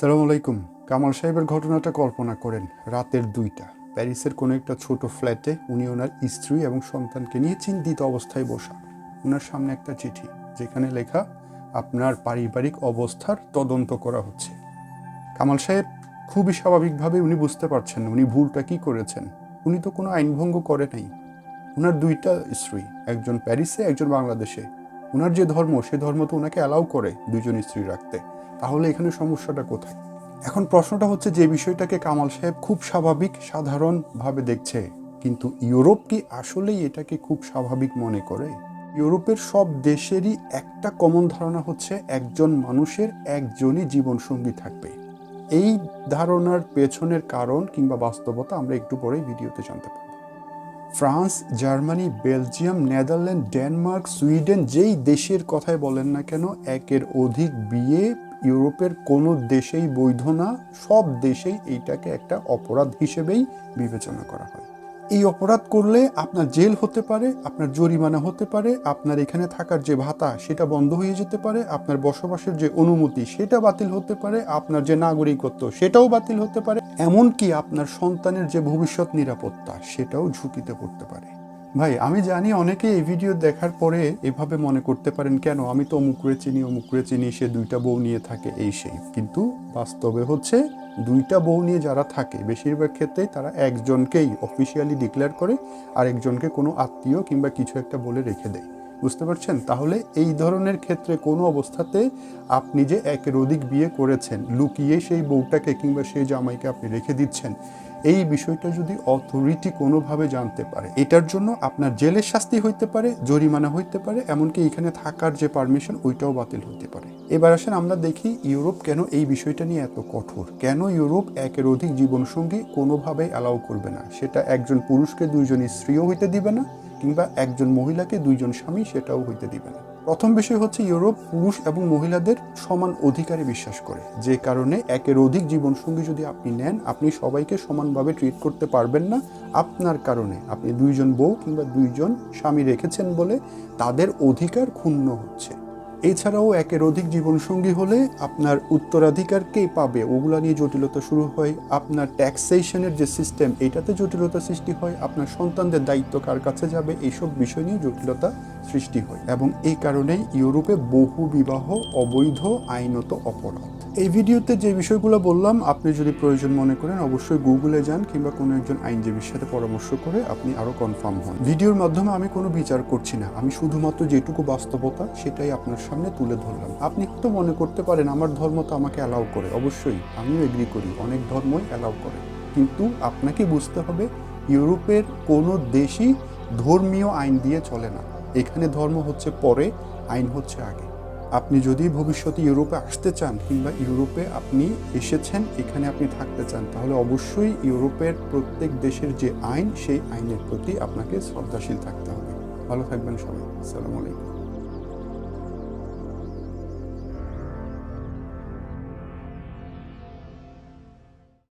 সালাম আলাইকুম। কামাল সাহেবের ঘটনাটা কল্পনা করেন রাতের দুইটা। প্যারিসের কোনো একটা ছোট ফ্ল্যাটে উনি ওনার স্ত্রী এবং সন্তানকে নিয়ে চিন্তিত অবস্থায় বসা। ওনার সামনে একটা চিঠি, যেখানে লেখা, আপনার পারিবারিক অবস্থার তদন্ত করা হচ্ছে। কামাল সাহেব খুবই স্বাভাবিকভাবে উনি বুঝতে পারছেন উনি ভুলটা কি করেছেন। উনি তো কোনো আইনভঙ্গ করে নাই। ওনার দুইটা স্ত্রী, একজন প্যারিসে, একজন বাংলাদেশে। ওনার যে ধর্ম, সে ধর্ম তো ওনাকে অ্যালাউ করে দুজন স্ত্রী রাখতে। তাহলে এখানে সমস্যাটা কোথায়? এখন প্রশ্নটা হচ্ছে যে বিষয়টাকে কামাল সাহেব খুব স্বাভাবিক, সাধারণভাবে দেখছে, কিন্তু ইউরোপ কি আসলেই এটাকে খুব স্বাভাবিক মনে করে? ইউরোপের সব দেশেরই একটা কমন ধারণা হচ্ছে একজন মানুষের একজনই জীবনসঙ্গী থাকবে। এই ধারণার পেছনের কারণ কিংবা বাস্তবতা আমরা একটু পরেই ভিডিওতে জানতে পারব। France, Germany, Belgium, Netherland, Denmark, Sweden যেই দেশের কথাই বলেন না কেন, একের অধিক বিয়ে ইউরোপের কোনো দেশেই বৈধ না, সব দেশেই এইটাকে একটা অপরাধ হিসেবেই বিবেচনা করা হয়। এই অপরাধ করলে আপনার জেল হতে পারে, আপনার জরিমানা হতে পারে, আপনার এখানে থাকার যে ভাতা সেটা বন্ধ হয়ে যেতে পারে, আপনার বসবাসের যে অনুমতি সেটা বাতিল হতে পারে, আপনার যে নাগরিকত্ব সেটাও বাতিল হতে পারে, এমনকি আপনার সন্তানের যে ভবিষ্যৎ নিরাপত্তা সেটাও ঝুঁকিতে পড়তে পারে। ভাই, আমি জানি অনেকে এই ভিডিও দেখার পরে এভাবে মনে করতে পারেন, কেন? আমি তো অমুকরে চিনি অমুকরে চিনি, সে দুইটা বউ নিয়ে থাকে। এই সেই। কিন্তু বাস্তবে হচ্ছে দুইটা বউ নিয়ে যারা থাকে, বেশিরভাগ ক্ষেত্রেই তারা একজনকেই অফিসিয়ালি ডিক্লেয়ার করে আর একজনকে কোনো আত্মীয় কিংবা কিছু একটা বলে রেখে দেয়। বুঝতে পারছেন? তাহলে এই ধরনের ক্ষেত্রে কোনো অবস্থাতে আপনি যে একের অধিক বিয়ে করেছেন, লুকিয়ে সেই বউটাকে কিংবা সেই জামাইকে আপনি রেখে দিচ্ছেন, এই বিষয়টা যদি অথরিটি কোনোভাবে জানতে পারে, এটার জন্য আপনার জেলের শাস্তি হইতে পারে, জরিমানা হইতে পারে, এমনকি এখানে থাকার যে পারমিশন ওইটাও বাতিল হতে পারে। এবার আসেন আমরা দেখি ইউরোপ কেন এই বিষয়টা নিয়ে এত কঠোর? কেন ইউরোপ একের অধিক জীবনসঙ্গী কোনোভাবেই অ্যালাউ করবে না? সেটা একজন পুরুষকে দুইজন স্ত্রীও হইতে দিবে না কিংবা একজন মহিলাকে দুইজন স্বামী সেটাও হইতে দিবে না। প্রথম বিষয় হচ্ছে ইউরোপ পুরুষ এবং মহিলাদের সমান অধিকারে বিশ্বাস করে। যে কারণে একের অধিক জীবনসঙ্গী যদি আপনি নেন, আপনি সবাইকে সমানভাবে ট্রিট করতে পারবেন না। আপনার কারণে আপনি দুইজন বউ কিংবা দুইজন স্বামী রেখেছেন বলে তাদের অধিকার ক্ষুণ্ণ হচ্ছে। এছাড়াও একের অধিক জীবনসঙ্গী হলে আপনার উত্তরাধিকার কে পাবে ওগুলা নিয়ে জটিলতা শুরু হয়। আপনার ট্যাক্সেশনের যে সিস্টেম এটাতে জটিলতা সৃষ্টি হয়। আপনার সন্তানদের দায়িত্ব কার কাছে যাবে এইসব বিষয় নিয়ে জটিলতা সৃষ্টি হয়। এবং এই কারণেই ইউরোপে বহু বিবাহ অবৈধ, আইনত, অপরাধ। এই ভিডিওতে যে বিষয়গুলো বললাম, আপনি যদি প্রয়োজন মনে করেন, অবশ্যই গুগলে যান কিংবা কোনো একজন আইনজীবীর সাথে পরামর্শ করে আপনি আরও কনফার্ম হন। ভিডিওর মাধ্যমে আমি কোনো বিচার করছি না। আমি শুধুমাত্র যেটুকু বাস্তবতা, সেটাই আপনার সামনে তুলে ধরলাম। আপনি তো মনে করতে পারেন, আমার ধর্ম তো আমাকে অ্যালাউ করে। অবশ্যই, আমিও এগ্রি করি, অনেক ধর্মই অ্যালাউ করে। কিন্তু আপনাকে বুঝতে হবে, ইউরোপের কোনো দেশই ধর্মীয় আইন দিয়ে চলে না। এখানে ধর্ম হচ্ছে পরে, আইন হচ্ছে আগে। আপনি যদি ভবিষ্যতে ইউরোপে আসতে চান কিংবা ইউরোপে আপনি এসেছেন, এখানে আপনি থাকতে চান, তাহলে অবশ্যই ইউরোপের প্রত্যেক দেশের যে আইন, সেই আইনের প্রতি আপনাকে শ্রদ্ধাশীল থাকতে হবে। ভালো থাকবেন সবাই। আসসালামু আলাইকুম।